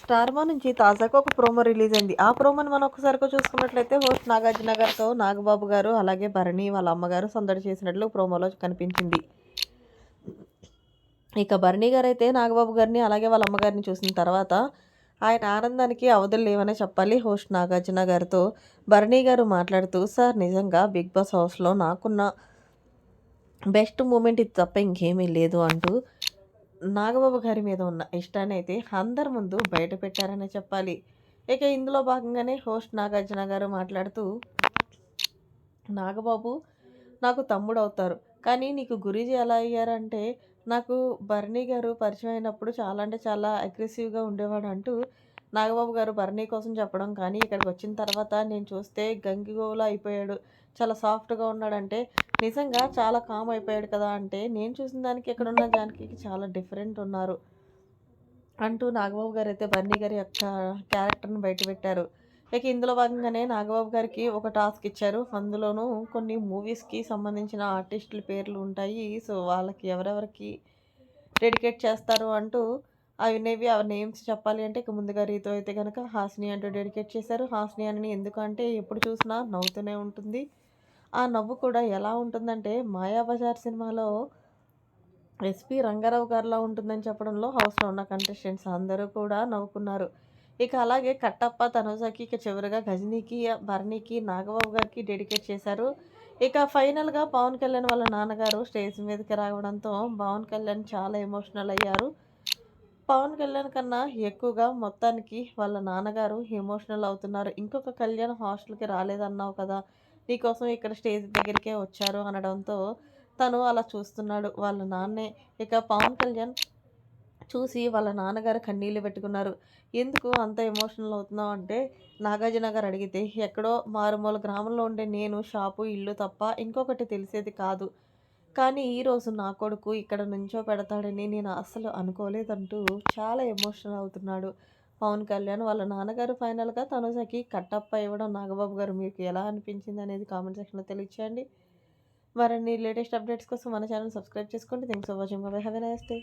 స్టార్మా నుంచి తాజాగా ఒక ప్రోమో రిలీజ్ అయింది. ఆ ప్రోమోని మనం ఒకసారిగా చూసుకున్నట్లయితే హోస్ట్ నాగార్జున గారితో నాగబాబు గారు అలాగే భరణి వాళ్ళ అమ్మగారు సందడి చేసినట్లు ప్రోమోలో కనిపించింది. ఇక భరణి గారు అయితే నాగబాబు గారిని అలాగే వాళ్ళ అమ్మగారిని చూసిన తర్వాత ఆయన ఆనందానికి అవధులు లేవనే చెప్పాలి హోస్ట్ నాగార్జున గారితో భరణి గారు మాట్లాడుతూ సార్ నిజంగా బిగ్ బాస్ హౌస్లో నాకున్న బెస్ట్ మూమెంట్ ఇది తప్ప ఇంకేమీ లేదు అంటూ నాగబాబు గారి మీద ఉన్న ఇష్టాన్ని అయితే అందరి ముందు బయట పెట్టారనే చెప్పాలి. ఇక ఇందులో భాగంగానే హోస్ట్ నాగార్జున గారు మాట్లాడుతూ నాగబాబు నాకు తమ్ముడు అవుతారు. కానీ నీకు గురీజీ ఎలా అయ్యారంటే నాకు బర్ణి గారు పరిచయం అయినప్పుడు చాలా అంటే చాలా అగ్రెసివ్గా ఉండేవాడు అంటూ నాగబాబు గారు భరణి కోసం చెప్పడం కానీ ఇక్కడికి వచ్చిన తర్వాత నేను చూస్తే గంగిగోవులా అయిపోయాడు. చాలా సాఫ్ట్గా ఉన్నాడంటే నిజంగా చాలా కామ్ అయిపోయాడు కదా అంటే నేను చూసిన దానికి ఇక్కడ ఉన్న దానికి చాలా డిఫరెంట్ ఉన్నారు అంటూ నాగబాబు గారు అయితే బన్నీ గారి యొక్క క్యారెక్టర్ని బయటపెట్టారు ఇక ఇందులో భాగంగానే నాగబాబు గారికి ఒక టాస్క్ ఇచ్చారు. అందులోనూ కొన్ని మూవీస్కి సంబంధించిన ఆర్టిస్టుల పేర్లు ఉంటాయి. సో వాళ్ళకి ఎవరెవరికి డెడికేట్ చేస్తారు అంటూ అవినేవి ఆ నేమ్స్ చెప్పాలి అంటే ఇక ముందుగా రీతో అయితే కనుక హాస్ని అంటూ డెడికేట్ చేశారు. హాస్ని అని ఎందుకంటే ఎప్పుడు చూసినా నవ్వుతూనే ఉంటుంది. ఆ నవ్వు కూడా ఎలా ఉంటుందంటే మాయాబజార్ సినిమాలో ఎస్పి రంగారావు గారిలా ఉంటుందని చెప్పడంలో హౌస్లో ఉన్న కంటెస్టెంట్స్ అందరూ కూడా నవ్వుకున్నారు. ఇక అలాగే కట్టప్ప తనుజకి ఇక చివరిగా గజనీకి భరణికి నాగబాబు గారికి డెడికేట్ చేశారు. ఇక ఫైనల్గా పవన్ కళ్యాణ్ వాళ్ళ నాన్నగారు స్టేజ్ మీదకి రావడంతో పవన్ కళ్యాణ్ చాలా ఎమోషనల్ అయ్యారు. పవన్ కళ్యాణ్ కన్నా ఎక్కువగా మొత్తానికి వాళ్ళ నాన్నగారు ఎమోషనల్ అవుతున్నారు. ఇంకొక కళ్యాణ్ హాస్టల్కి రాలేదన్నావు కదా నీకోసం ఇక్కడ స్టేజ్ దగ్గరికే వచ్చారు అనడంతో తను అలా చూస్తున్నాడు. వాళ్ళ నాన్నే ఇక పవన్ కళ్యాణ్ చూసి వాళ్ళ నాన్నగారు కన్నీళ్ళు పెట్టుకున్నారు. ఎందుకు అంత ఎమోషనల్ అవుతున్నావు అంటే నాగార్జున గారు అడిగితే ఎక్కడో మారుమూల గ్రామంలో ఉండే నేను షాపు ఇల్లు తప్ప ఇంకొకటి తెలిసేది కాదు. కానీ ఈరోజు నా కొడుకు ఇక్కడ నుంచో పెడతాడని నేను అస్సలు అనుకోలేదంటూ చాలా ఎమోషనల్ అవుతున్నాడు. పవన్ కళ్యాణ్ వాళ్ళ నాన్నగారు ఫైనల్గా తనుజకి కట్టప్ప ఇవ్వడం నాగబాబు గారు మీకు ఎలా అనిపించింది అనేది కామెంట్ సెక్షన్లో తెలియచేయండి. మరిన్ని లేటెస్ట్ అప్డేట్స్ కోసం మన ఛానల్ సబ్స్క్రైబ్ చేసుకోండి. Thanks for watching. Bye have a nice day.